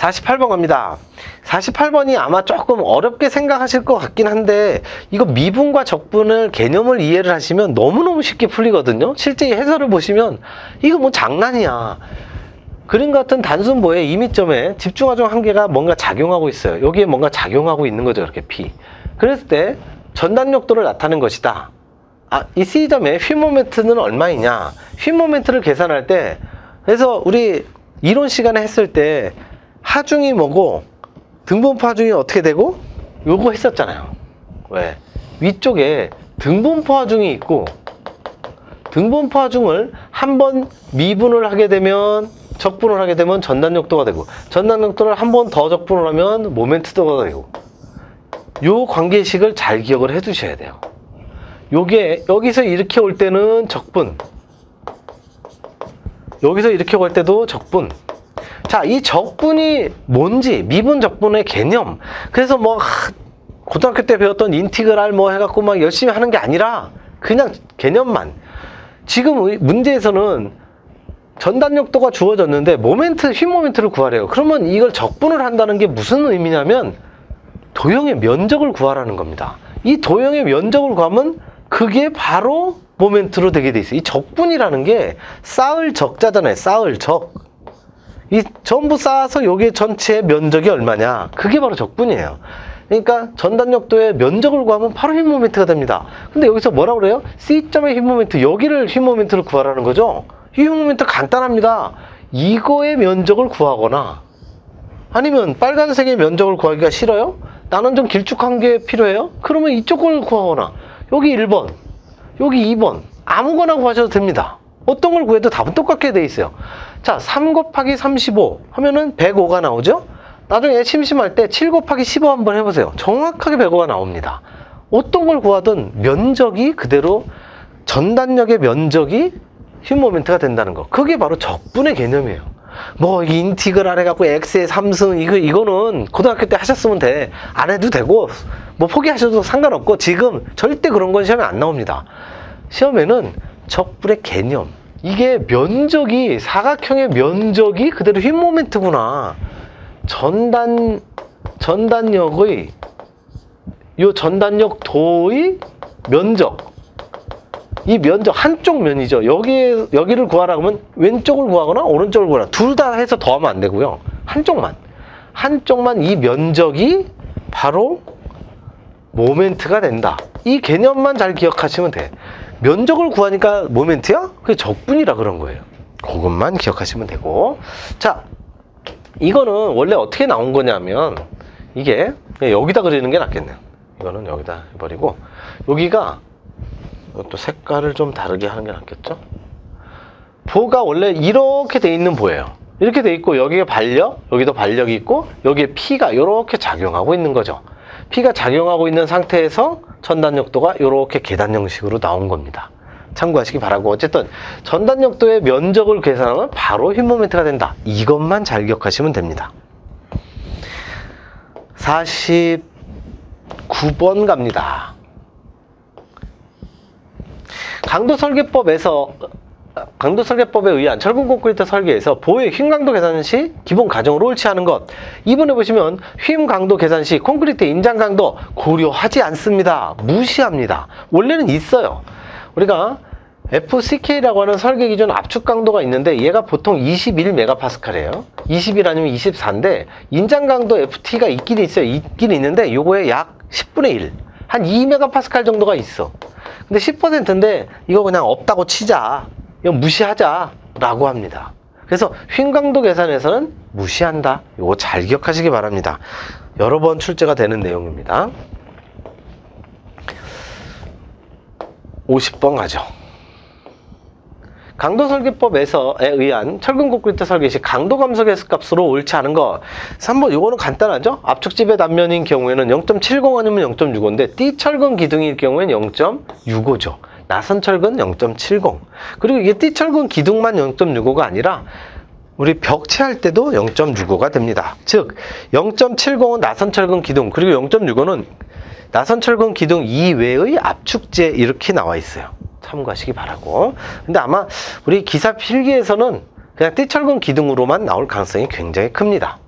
48번 갑니다. 48번이 아마 조금 어렵게 생각하실 것 같긴 한데 이거 미분과 적분을 개념을 이해를 하시면 너무너무 쉽게 풀리거든요. 실제 해설을 보시면 이거 뭐 장난이야. 그림 같은 단순 보의 임의점에 집중화종 한 개가 뭔가 작용하고 있어요. 여기에 뭔가 작용하고 있는 거죠. 이렇게 P. 그랬을 때 전단력도를 나타낸 것이다. 아, 이 C점의 휘 모멘트는 얼마이냐? 휘 모멘트를 계산할 때 그래서 우리 이론 시간에 했을 때 하중이 뭐고 등분포 하중이 어떻게 되고 요거 했었잖아요. 왜? 위쪽에 등분포 하중이 있고 등분포 하중을 한 번 미분을 하게 되면 적분을 하게 되면 전단력도가 되고 전단력도를 한 번 더 적분을 하면 모멘트도가 되고 요 관계식을 잘 기억을 해 두셔야 돼요. 요게 여기서 이렇게 올 때는 적분 여기서 이렇게 올 때도 적분 자, 이 적분이 뭔지, 미분 적분의 개념. 그래서 뭐, 하, 고등학교 때 배웠던 인티그랄 뭐 해갖고 막 열심히 하는 게 아니라, 그냥 개념만. 지금 의- 문제에서는 전단력도가 주어졌는데, 모멘트, 휘 모멘트를 구하래요. 그러면 이걸 적분을 한다는 게 무슨 의미냐면, 도형의 면적을 구하라는 겁니다. 이 도형의 면적을 구하면, 그게 바로 모멘트로 되게 돼 있어요. 이 적분이라는 게 쌓을 적자잖아요. 쌓을 적. 이 전부 쌓아서 요게 전체 면적이 얼마냐 그게 바로 적분이에요 그러니까 전단력도의 면적을 구하면 바로 힘 모멘트가 됩니다 근데 여기서 뭐라 그래요? C점의 힘 모멘트 여기를 힘 모멘트를 구하라는 거죠 이힘 모멘트 간단합니다 이거의 면적을 구하거나 아니면 빨간색의 면적을 구하기가 싫어요? 나는 좀 길쭉한 게 필요해요? 그러면 이쪽을 구하거나 여기 1번 여기 2번 아무거나 구하셔도 됩니다. 어떤 걸 구해도 답은 똑같게 돼 있어요. 자, 3 곱하기 35 하면은 105가 나오죠? 나중에 심심할 때 7 곱하기 15 한번 해보세요. 정확하게 105가 나옵니다. 어떤 걸 구하든 면적이 그대로 전단력의 면적이 힘 모멘트가 된다는 거. 그게 바로 적분의 개념이에요. 뭐 인티그랄 해갖고 x의 3승 이거 이거는 고등학교 때 하셨으면 돼. 안 해도 되고 뭐 포기하셔도 상관없고 지금 절대 그런 건 시험에 안 나옵니다. 시험에는 적분의 개념. 이게 면적이 사각형의 면적이 그대로 휘 모멘트구나. 전단 전단력의 요 전단력 도의 면적. 이 면적 한쪽 면이죠. 여기 여기를 구하라 그러면 왼쪽을 구하거나 오른쪽을 구하라. 둘 다 해서 더하면 안 되고요. 한쪽만. 한쪽만 이 면적이 바로 모멘트가 된다. 이 개념만 잘 기억하시면 돼. 면적을 구하니까 모멘트야? 그게 적분이라 그런 거예요. 그것만 기억하시면 되고. 자, 이거는 원래 어떻게 나온 거냐면 이게 여기다 그리는 게 낫겠네요. 이거는 여기다 해버리고 여기가 또 색깔을 좀 다르게 하는 게 낫겠죠? 보가 원래 이렇게 돼 있는 보예요. 이렇게 돼 있고 여기에 반력, 여기도 반력이 있고 여기에 P가 이렇게 작용하고 있는 거죠. P가 작용하고 있는 상태에서 전단력도가 이렇게 계단 형식으로 나온 겁니다. 참고하시기 바라고 어쨌든 전단력도의 면적을 계산하면 바로 흰 모멘트가 된다. 이것만 잘 기억하시면 됩니다. 49번 갑니다. 강도 설계법에서 강도 설계법에 의한 철근 콘크리트 설계에서 보의 휨 강도 계산 시 기본 가정으로 않은 것. 이번에 보시면 휨 강도 계산 시 콘크리트 임장 강도 고려하지 않습니다. 무시합니다. 원래는 있어요. 우리가 FCK라고 하는 설계 기준 압축 강도가 있는데 얘가 보통 21메가파스칼이에요. 20일 아니면 24인데 인장 강도 FT가 있긴 있어요. 있긴 있는데 요거의 약 10분의 1. 한 2메가파스칼 정도가 있어. 근데 10%인데 이거 그냥 없다고 치자. 이거 무시하자라고 합니다. 그래서 휨 강도 계산에서는 무시한다. 이거 잘 기억하시기 바랍니다. 여러 번 출제가 되는 내용입니다. 50번 가죠. 강도 설계법에서에 의한 철근 콘크리트 설계 시 강도 감소 계수값으로 옳지 않은 거. 3번 이거는 간단하죠? 압축집의 단면인 경우에는 0.70 아니면 0.65인데 띠철근 기둥일 경우에는 0.65죠. 나선 철근 0.70. 그리고 이게 띠철근 기둥만 0.65가 아니라 우리 벽체할 때도 0.65가 됩니다. 즉 0.70은 나선 철근 기둥 그리고 0.65는 나선 철근 기둥 이외의 압축재 이렇게 나와 있어요. 참고하시기 바라고. 근데 아마 우리 기사 필기에서는 그냥 띠철근 기둥으로만 나올 가능성이 굉장히 큽니다.